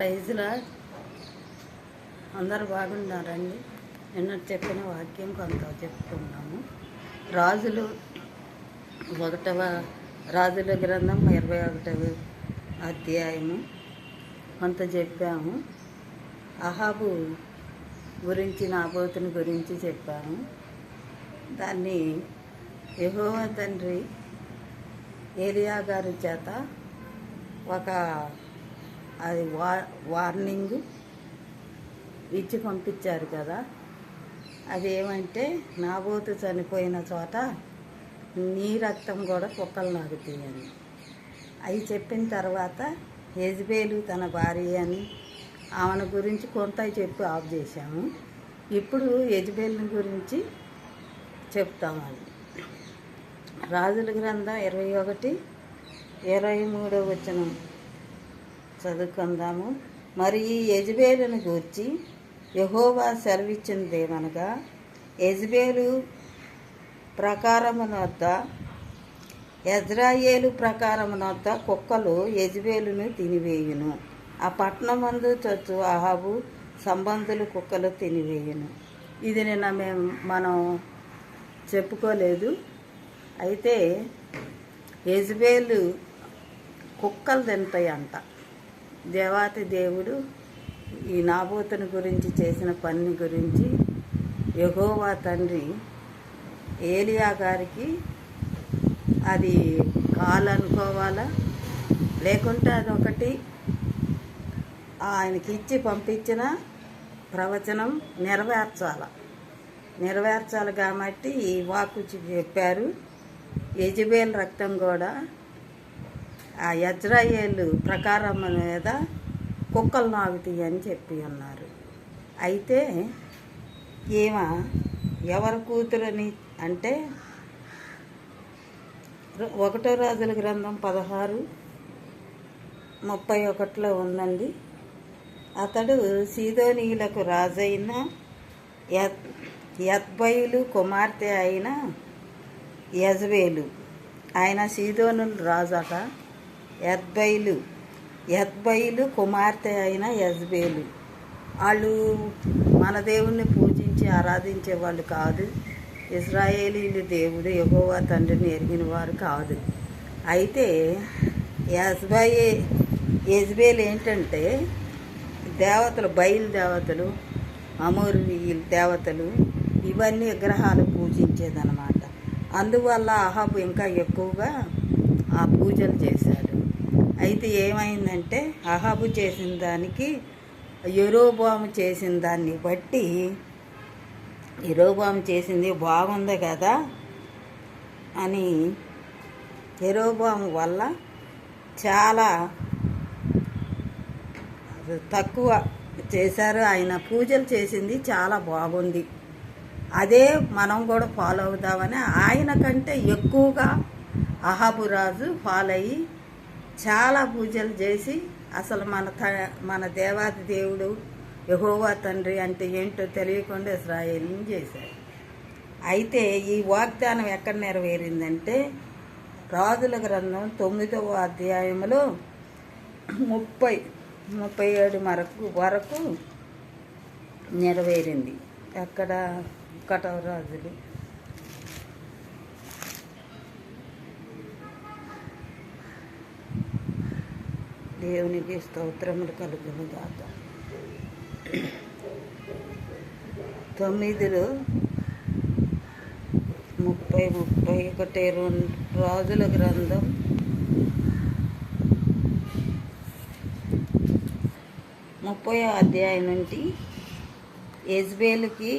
ప్రైజ్లా? అందరు బాగున్నారండి. నిన్న చెప్పిన వాక్యం కొంత చెప్పుకున్నాము రాజులు ఒకటవ రాజుల గ్రంథం ఇరవై ఒకటవ అధ్యాయము కొంత చెప్పాము. అహాబు గురించి నాబోతుని గురించి చెప్పాము. దాన్ని యహోవ తండ్రి ఏలియా గారి చేత ఒక అది వా వార్నింగ్ ఇచ్చి పంపించారు కదా. అది ఏమంటే నాబోతు చనిపోయిన చోట నీ రక్తం కూడా కుక్కలు నాగుతాయని అవి చెప్పిన తర్వాత యజ్బేలు తన భార్య అని ఆమెను గురించి కొంత చెప్పి ఆఫ్ చేశాము. ఇప్పుడు యజ్బేలు గురించి చెప్తాము అది. రాజుల గ్రంథం ఇరవై ఒకటి ఇరవై మూడో వచనం. చదువుకుందాము. మరి ఈ యజ్బేలును గూర్చి యహోవా సెలవిచ్చినదేమనగా యజ్బేలు ప్రకారమునొద్ద ఎజ్రాయేలు ప్రకారమునొద్ద కుక్కలు యజ్బేలును తినివేయును. ఆ పట్టణమందు చచ్చు అహాబు సంబంధులు కుక్కలు తినివేయును. ఇది నిన్న మేము మనం చెప్పుకోలేదు. అయితే యజ్బేలు కుక్కలు తింటాయి అంట దేవాతి దేవుడు ఈ నాబోతుని గురించి చేసిన పని గురించి యహోవా తండ్రి ఏలియా గారికి అది కాలనుకోవాలా? లేకుంటే అదొకటి ఆయనకి ఇచ్చి పంపించిన ప్రవచనం నెరవేర్చాల. నెరవేర్చాలి కాబట్టి ఈ వాకు చెప్పారు. యజబేల్ రక్తం కూడా ఆ యజ్రాయేలు ప్రకారం మీద కుక్కలు నాగుతాయి అని చెప్పి ఉన్నారు అయితే ఈమె ఎవరి కూతురని అంటే ఒకటో రాజుల గ్రంథం పదహారు ముప్పై ఒకటిలో ఉందండి. అతడు సీదోనీయులకు రాజైన యత్ యత్బయులు కుమార్తె అయిన యజ్వేలు ఆయన సీదోనులు రాజట. యద్బైలు యద్బైలు కుమార్తె అయిన యజ్బేలు. వాళ్ళు మన దేవుణ్ణి పూజించి ఆరాధించే వాళ్ళు కాదు. ఇస్రాయేలీలు దేవుడు ఎగోవా తండ్రిని ఎరిగిన వారు కాదు. అయితే యజ్బయే యజ్బేలు ఏంటంటే దేవతలు బయలు దేవతలు అమూర్వీయులు దేవతలు ఇవన్నీ విగ్రహాలు పూజించేదనమాట అందువల్ల అహాబు ఇంకా ఎక్కువగా ఆ పూజలు చేశాడు. అయితే ఏమైందంటే అహాబు చేసిన దానికి ఎరోబాము చేసిన దాన్ని బట్టి ఎరోబాము చేసింది బాగుంది కదా అని ఎరోబాము వల్ల చాలా తక్కువ చేశారు. ఆయన పూజలు చేసింది చాలా బాగుంది. అదే మనం కూడా ఫాలో అవుదామని ఆయన కంటే ఎక్కువగా అహాబు రాజు ఫాలో అయ్యి చాలా పూజలు చేసి అసలు మన త మన దేవాది దేవుడు యహోవా తండ్రి అంటే ఏంటో తెలియకుండా ఇస్రాయేల్ని చేశారు. అయితే ఈ వాగ్దానం ఎక్కడ నెరవేరిందంటే రాజుల గ్రంథం తొమ్మిదవ అధ్యాయంలో ముప్పై ముప్పై ఏడు వరకు వరకు నెరవేరింది. ఎక్కడ? ఒకటవ దేవునికి స్తోత్రములు కలుగును గాక. తొమ్మిదిలో ముప్పై ముప్పై ఒకటి రెండు రాజుల గ్రంథం. ముప్పై అధ్యాయం నుండి యజ్బేలుకి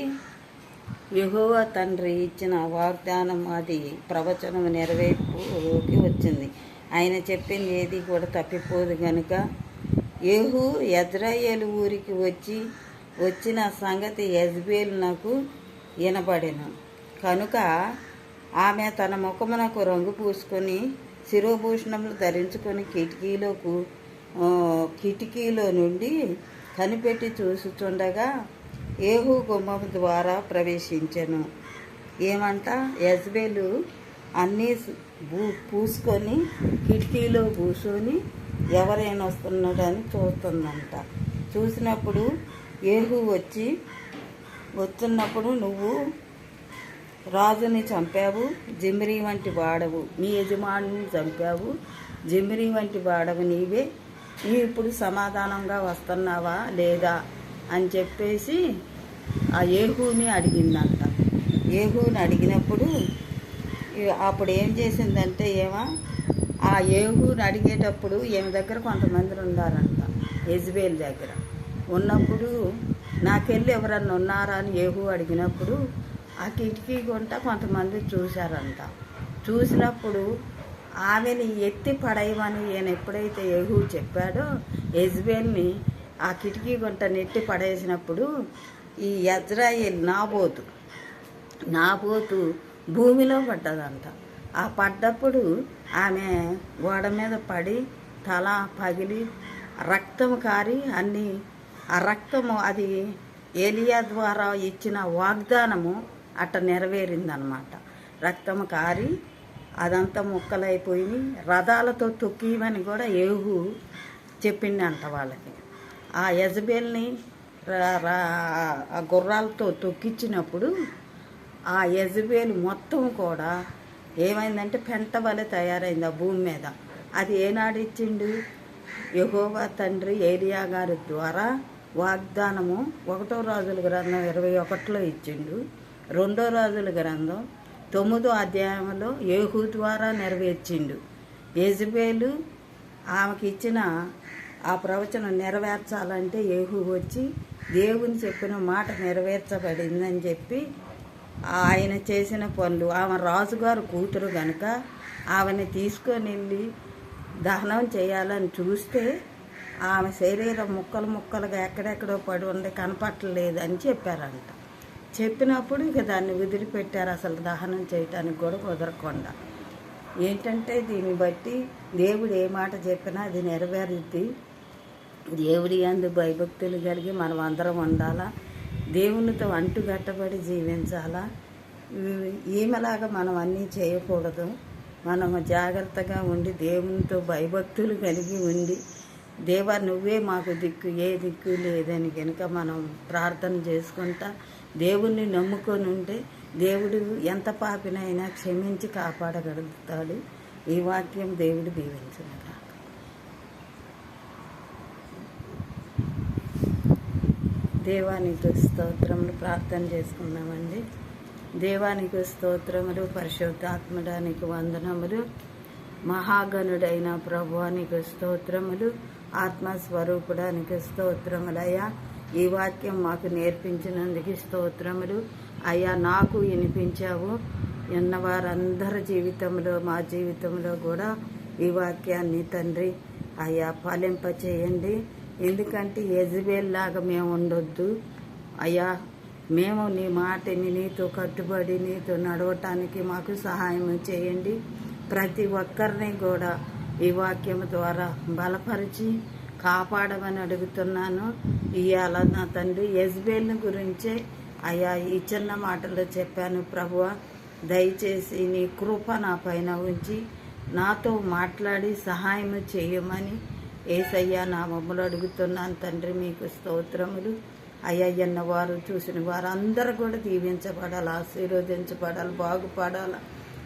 యెహోవా తండ్రి ఇచ్చిన వాగ్దానం అది ప్రవచనం నెరవేర్పులోకి వచ్చింది. ఆయన చెప్పింది ఏది కూడా తప్పిపోదు గనుక. ఏహు యజ్రాయేలు ఊరికి వచ్చి వచ్చిన సంగతి యజ్బేలు నాకు వినబడిన. కనుక ఆమె తన ముఖమునకు రంగు పూసుకొని శిరోభూషణములు ధరించుకొని కిటికీలోకు కిటికీలో నుండి కనిపెట్టి చూసుచుండగా ఏహు గుమ్మం ద్వారా ప్రవేశించెను. ఏమంట? యజ్బేలు అన్నీ పూ పూసుకొని కిటికీలో కూర్చొని ఎవరైనా వస్తున్నాడని చూస్తుందంట. చూసినప్పుడు ఏహు వచ్చి వస్తున్నప్పుడు నువ్వు రాజుని చంపావు జిమిరి వంటి వాడవు. నీ యజమానిని చంపావు జిమిరి వంటి వాడవు నీవే. నీ ఇప్పుడు సమాధానంగా వస్తున్నావా లేదా? అని చెప్పేసి ఆ ఏహూని అడిగిందంట. ఏహూని అడిగినప్పుడు అప్పుడు ఏం చేసిందంటే ఏమా ఆ ఏహూని అడిగేటప్పుడు ఈమె దగ్గర కొంతమంది ఉన్నారంట యజ్బేల్ దగ్గర. ఉన్నప్పుడు నాకెళ్ళి ఎవరన్నా ఉన్నారా అని ఏహూ అడిగినప్పుడు ఆ కిటికీ గుంట కొంతమంది చూశారంట. చూసినప్పుడు ఆమెని ఎత్తి పడేయమని ఈయన ఎప్పుడైతే ఏహూ చెప్పాడో యజ్బేల్ని ఆ కిటికీ గుంట నెట్టి పడేసినప్పుడు ఈ యజ్రాయిల్ నాబోతు నాబోతు భూమిలో పడ్డదంట. ఆ పడ్డప్పుడు ఆమె గోడ మీద పడి తల పగిలి రక్తం కారి అన్ని ఆ రక్తము అది ఏలియా ద్వారా ఇచ్చిన వాగ్దానము అట్ట నెరవేరిందనమాట. రక్తము కారి అదంతా ముక్కలైపోయి రథాలతో తొక్కిమని కూడా ఏహు చెప్పిండంట వాళ్ళకి. ఆ యజబేల్ని గుర్రాలతో తొక్కించినప్పుడు ఆ యజబేలు మొత్తం కూడా ఏమైందంటే పెంట వలె తయారైంది ఆ భూమి మీద. అది ఏనాడు ఇచ్చిండు? యహోవా తండ్రి ఏరియా గారి ద్వారా వాగ్దానము ఒకటో రాజుల గ్రంథం ఇరవై ఒకటిలో ఇచ్చిండు. రెండో రాజుల గ్రంథం తొమ్మిదో అధ్యాయంలో ఏహు ద్వారా నెరవేర్చిండు. యెజబేలు ఆమెకి ఇచ్చిన ఆ ప్రవచనం నెరవేర్చాలంటే ఏహు వచ్చి దేవుని చెప్పిన మాట నెరవేర్చబడిందని చెప్పి ఆయన చేసిన పనులు ఆమె రాజుగారు కూతురు కనుక ఆమెని తీసుకొని వెళ్ళి దహనం చేయాలని చూస్తే ఆమె శరీరం ముక్కలు ముక్కలుగా ఎక్కడెక్కడో పడి ఉండి కనపట్టలేదు అని చెప్పారంట. చెప్పినప్పుడు ఇక దాన్ని వదిలిపెట్టారు అసలు దహనం చేయటానికి కూడా కుదరకుండా. ఏంటంటే దీన్ని బట్టి దేవుడు ఏ మాట చెప్పినా అది నెరవేరుద్ది. దేవుడి అందు భయభక్తులు కలిగి మనం అందరం ఉండాలా? దేవునితో అంటుగట్టబడి జీవించాలా? ఈమెలాగా మనం అన్నీ చేయకూడదు. మనం జాగ్రత్తగా ఉండి దేవునితో భయభక్తులు కలిగి ఉండి దేవా నువ్వే మాకు దిక్కు ఏ దిక్కు లేదని కనుక మనం ప్రార్థన చేసుకుంటా దేవుణ్ణి నమ్ముకొని ఉంటే దేవుడు ఎంత పాపినైనా క్షమించి కాపాడగలుగుతాడు. ఈ వాక్యం దేవుడు దీవించుగాక దేవానికి స్తోత్రములు ప్రార్థన చేసుకున్నామండి దేవానికి స్తోత్రములు పరిశుద్ధాత్మడానికి వందనములు మహాగణుడైన ప్రభువానికి స్తోత్రములు ఆత్మస్వరూపుడానికి స్తోత్రములయ్యా. ఈ వాక్యం మాకు నేర్పించినందుకు స్తోత్రములు. అయ్యా నాకు వినిపించావు ఎన్న వారందరి జీవితంలో మా జీవితంలో కూడా ఈ వాక్యాన్ని తండ్రి అయ్యా ఫలింప చేయండి ఎందుకంటే యజ్బేల్ లాగా మేము ఉండొద్దు. అయ్యా మేము నీ మాటని నీతో కట్టుబడి నీతో నడవటానికి మాకు సహాయం చేయండి. ప్రతి ఒక్కరిని కూడా ఈ వాక్యం ద్వారా బలపరిచి కాపాడమని అడుగుతున్నాను. ఇవాళ నా తండ్రి యజ్బేల్ని గురించే అయ్యా ఈ చిన్న మాటలో చెప్పాను ప్రభువ. దయచేసి నీ కృప నా పైన ఉంచి నాతో మాట్లాడి సహాయం చేయమని ఏసయ్యా నా మమ్మల్ని అడుగుతున్నాను తండ్రి మీకు స్తోత్రములు. అయ్యన్న వారు చూసిన వారు అందరూ కూడా దీవించబడాలి ఆశీర్వదించబడాలి బాగుపడాలా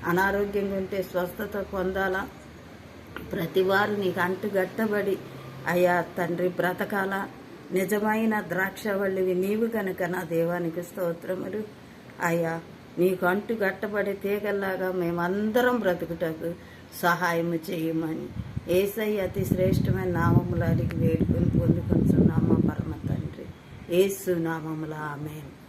అనారోగ్యంగా ఉంటే స్వస్థత పొందాలా. ప్రతి వారు నీకు అంటుగట్టబడి అయ్యా తండ్రి బ్రతకాల. నిజమైన ద్రాక్షవల్లివి నీవు కనుక నా దేవానికి స్తోత్రములు. అయ్యా నీకు అంటుగట్టబడి తీగల్లాగా మేమందరం బ్రతుకుటకు సహాయం చేయమని. ఏసై అతి శ్రేష్టమైన నామములు అడిగి వేడుకొని పొందుకొంచున్నామా పరమ తండ్రి. ఏసు నామముల ఆమెన్.